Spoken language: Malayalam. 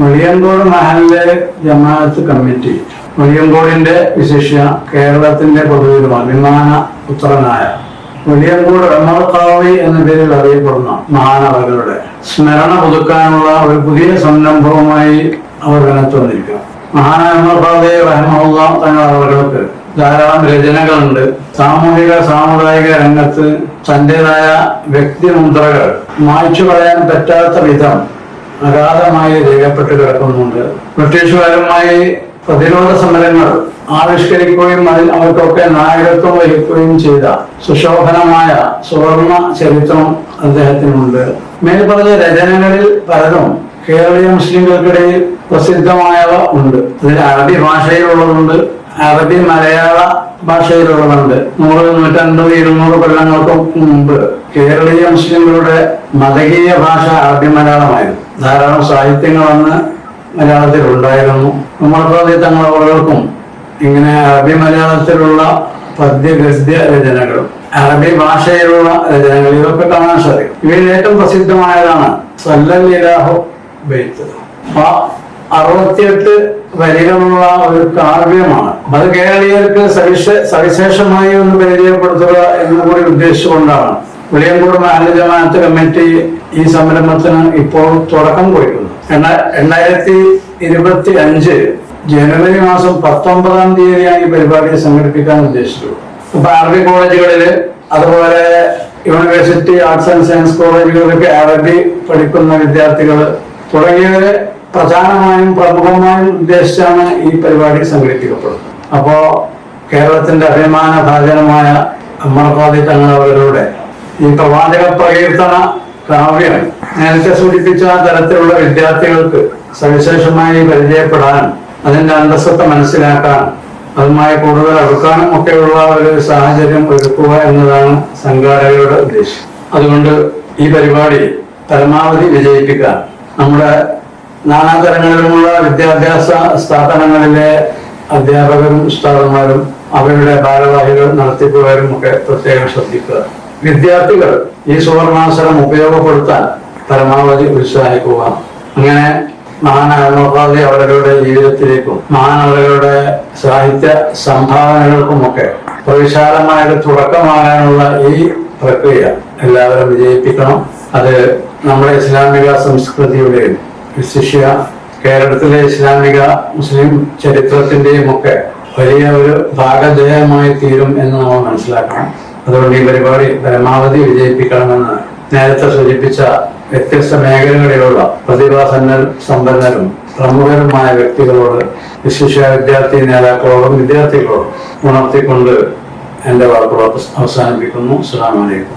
വെളിയങ്കോട് മഹലിലെ ജമാഅത്ത് കമ്മിറ്റി. വെളിയങ്കോടിന്റെ വിശേഷ കേരളത്തിന്റെ പൊതുവിലുമാണ് വിമാന പുത്രനായ വെളിയങ്കോട് റമർക്കാവി എന്ന പേരിൽ അറിയപ്പെടുന്ന മഹാനവകളുടെ സ്മരണ പുതുക്കാനുള്ള ഒരു പുതിയ സംരംഭവുമായി അവർ രംഗത്ത് വന്നിരിക്കുക മഹാനവി റഹ്മുള്ള തങ്ങൾ ധാരാളം രചനകളുണ്ട്. സാമൂഹിക സാമുദായിക രംഗത്ത് തന്റേതായ വ്യക്തിമുദ്രകൾ മായ്ച്ചു കളയാൻ പറ്റാത്ത വിധം അഗാധമായി രേഖപ്പെട്ട് കിടക്കുന്നുണ്ട്. ബ്രിട്ടീഷുകാരുമായി പ്രതിരോധ സമരങ്ങൾ ആവിഷ്കരിക്കുകയും അതിൽ അവർക്കൊക്കെ നായകത്വം വഹിക്കുകയും ചെയ്ത സുശോഭനമായ സുവർണ ചരിത്രം അദ്ദേഹത്തിനുണ്ട്. മേൽപ്പറഞ്ഞ രചനകളിൽ പലതും കേരളീയ മുസ്ലിങ്ങൾക്കിടയിൽ പ്രസിദ്ധമായവ ഉണ്ട്. അതിൽ അറബി ഭാഷയിലുള്ളതുണ്ട്. അറബി മലയാള ഭാഷയിലുള്ളതുണ്ട് നൂറ് നൂറ്റൻപത് ഇരുന്നൂറ് കൊല്ലങ്ങൾക്ക് മുമ്പ് കേരളീയ മുസ്ലിങ്ങളുടെ മതകീയ ഭാഷ അറബി മലയാളമായിരുന്നു. ധാരാളം സാഹിത്യങ്ങൾ അന്ന് മലയാളത്തിൽ ഉണ്ടായിരുന്നു നമ്മളെ തങ്ങളവർക്കും ഇങ്ങനെ അറബി മലയാളത്തിലുള്ള പദ്യ ഗദ്യ രചനകളും അറബി ഭാഷയിലുള്ള രചനകൾ ഇതൊക്കെ കാണാൻ സാധിക്കും. ഇവയിൽ ഏറ്റവും പ്രസിദ്ധമായതാണ് സല്ലല്ലാഹു ബൈത്ത്. ആ അറുപത്തിയെട്ട് വരികളുള്ള ഒരു കാവ്യമാണ്. അത് കേരളീയർക്ക് സവിശ സവിശേഷമായി ഒന്ന് പരിചയപ്പെടുത്തുക എന്ന് കൂടി ഉദ്ദേശിച്ചുകൊണ്ടാണ്. മഹല്ല ജമാഅത്ത് കമ്മിറ്റി ഈ സംരംഭത്തിന് ഇപ്പോൾ തുടക്കം കുറിക്കുന്നു രണ്ടാ- രണ്ടായിരത്തി ഇരുപത്തി അഞ്ച് ജനുവരി മാസം പത്തൊമ്പതാം തീയതിയാണ് ഈ പരിപാടി സംഘടിപ്പിക്കാൻ ഉദ്ദേശിച്ചത്. ഇപ്പൊ അറബി കോളേജുകളിൽ അതുപോലെ യൂണിവേഴ്സിറ്റി ആർട്സ് ആൻഡ് സയൻസ് കോളേജുകളിലൊക്കെ അറബി പഠിക്കുന്ന വിദ്യാർത്ഥികൾ തുടങ്ങിയവരെ പ്രധാനമായും പ്രമുഖമായും ഉദ്ദേശിച്ചാണ് ഈ പരിപാടി സംഘടിപ്പിക്കപ്പെടുന്നത്. അപ്പോ കേരളത്തിന്റെ അഭിമാന ഭാചനമായ അമ്മർക്കാതി തങ്ങളവരുടെ ഈ പ്രവാചക പ്രകീർത്തന കാവ്യം നേരത്തെ സൂചിപ്പിച്ച തരത്തിലുള്ള വിദ്യാർത്ഥികൾക്ക് സവിശേഷമായി പരിചയപ്പെടാനും അതിന്റെ അന്തസ്സത്തെ മനസ്സിലാക്കാനും അതുമായി കൂടുതൽ അടുക്കാനും ഒക്കെയുള്ള ഒരു സാഹചര്യം ഒരുക്കുക എന്നതാണ് സംഘാടകരുടെ ഉദ്ദേശം. അതുകൊണ്ട് ഈ പരിപാടി പരമാവധി വിജയിപ്പിക്കാൻ നമ്മുടെ നാനാതരങ്ങളിലുമുള്ള വിദ്യാഭ്യാസ സ്ഥാപനങ്ങളിലെ അധ്യാപകരും ഉസ്താദന്മാരും അവരുടെ ഭാരവാഹികൾ നടത്തിപ്പുകാരും ഒക്കെ പ്രത്യേകം ശ്രദ്ധിക്കുക. വിദ്യാർത്ഥികൾ ഈ സുവർണാവസരം ഉപയോഗപ്പെടുത്താൻ പരമാവധി ഉത്സാഹിക്കുക. അങ്ങനെ മഹാനവകാതെ അവരുടെ ജീവിതത്തിലേക്കും മഹാനവരുടെ സാഹിത്യ സംഭാവനകൾക്കുമൊക്കെ പ്രവിശാലമായൊരു തുടക്കമാകാനുള്ള ഈ പ്രക്രിയ എല്ലാവരും വിജയിപ്പിക്കണം. അത് നമ്മുടെ ഇസ്ലാമിക സംസ്കൃതിയുടെയും വിശിഷ്യ കേരളത്തിലെ ഇസ്ലാമിക മുസ്ലിം ചരിത്രത്തിന്റെയും ഒക്കെ വലിയ ഒരു ഭാഗജയമായി തീരും എന്ന് നമ്മൾ മനസ്സിലാക്കണം. അതുകൊണ്ട് ഈ പരിപാടി പരമാവധി വിജയിപ്പിക്കണമെന്ന് നേരത്തെ സൂചിപ്പിച്ച വ്യത്യസ്ത മേഖലകളിലുള്ള പ്രതിഭാസന്നർ സമ്പന്നരും പ്രമുഖരുമായ വ്യക്തികളോട് വിശിഷ്യ വിദ്യാർത്ഥി നേതാക്കളോടും വിദ്യാർത്ഥികളോടും ഉണർത്തിക്കൊണ്ട് എന്റെ വാക്കുകൾ അവസാനിപ്പിക്കുന്നു. അസ്സാം വലൈക്കും